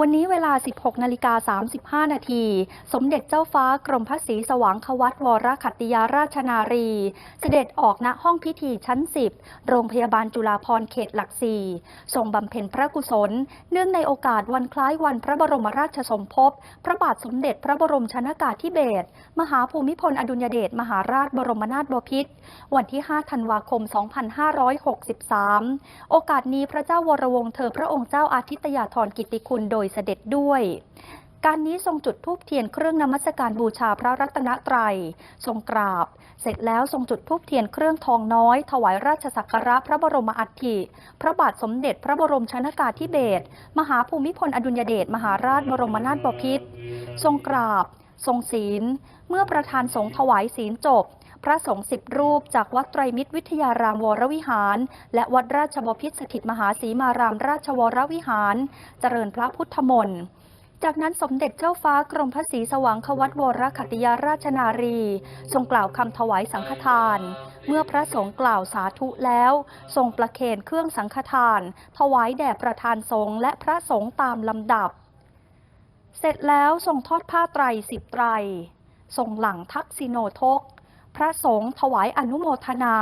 วันนี้เวลา 16 นาฬิกา 35 นาที สมเด็จเจ้าฟ้ากรมพระศรีสว่างควัตวรขัตติยาราชนารี เสด็จออกณห้องพิธีชั้น 10 โรงพยาบาลจุฬาภรณ์เขตหลักสี่ทรงบำเพ็ญพระกุศล เนื่องในโอกาสวันคล้ายวันพระบรมราชสมภพ พระบาทสมเด็จพระบรมชนากาธิเบศร มหาภูมิพลอดุลยเดชมหาราชบรมนาถบพิตร วันที่ 5 ธันวาคม 2563 โอกาสนี้พระเจ้าวรวงศ์เธอพระองค์เจ้าอาทิตยาธรกิติคุณโดยยเสด็จด้วยการนี้ทรงจุดธูปเทียนเครื่องนมัสการบูชาพระรัตนตรัย ทรงกราบ เสร็จแล้วทรงจุดธูปเทียนเครื่องทองน้อย ถวายราชสักการะพระบรมอัฐิ พระบาทสมเด็จพระบรมชนากาธิเบศรมหาภูมิพลอดุลยเดชมหาราชบรมนาถบพิตรทรงกราบ ทรงศีล เมื่อประธานสงฆ์ถวายศีลจบ พระสงฆ์สิบรูปจากวัดไตรมิตรวิทยารามวรวิหาร และวัดราชบพิตรสถิตมหาศรีมารามราชวรวิหาร เจริญพระพุทธมนต์จากนั้นสมเด็จเจ้าฟ้ากรมพระศรีสว่างควัตวรขัตติยาราชนารี ทรงกล่าวคำถวายสังฆทาน เมื่อพระสงฆ์กล่าวสาธุแล้ว ทรงประเคนเครื่องสังฆทาน ถวายแด่ประธานสงฆ์และพระสงฆ์ตามลำดับ เสร็จแล้วทรงทอดผ้าไตรสิบไตรทรงหลังทักษิโนทก พระสงฆ์ถวายอนุโมทนา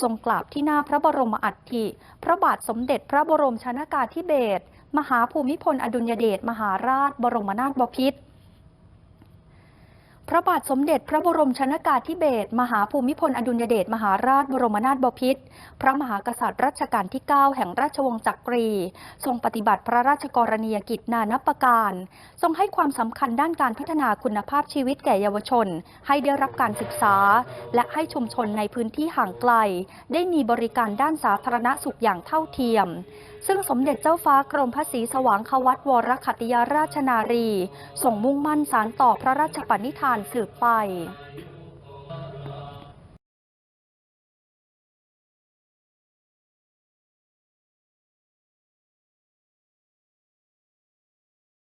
ทรงกราบที่หน้าพระบรมอัฐิ พระบาทสมเด็จพระบรมชนากาธิเบศรมหาภูมิพลอดุลยเดชมหาราชบรมนาถบพิตร พระบาทสมเด็จพระบรมชนากาธิเบศรมหาภูมิพลอดุลยเดชมหาราชบรมนาถบพิตรพระมหากษัตริย์รัชกาลที่ 9 แห่งราชวงศ์จักรี ทรงปฏิบัติพระราชกรณียกิจนานับประการ ทรงให้ความสำคัญด้านการพัฒนาคุณภาพชีวิตแก่เยาวชน ให้ได้รับการศึกษา และให้ชุมชนในพื้นที่ห่างไกล ได้มีบริการด้านสาธารณสุขอย่างเท่าเทียม ซึ่งสมเด็จเจ้าฟ้ากรมพระศรีสว่างควัตวรขัตติยาราชนารีทรงมุ่งมั่นสารต่อพระราชปณิธานสืบไป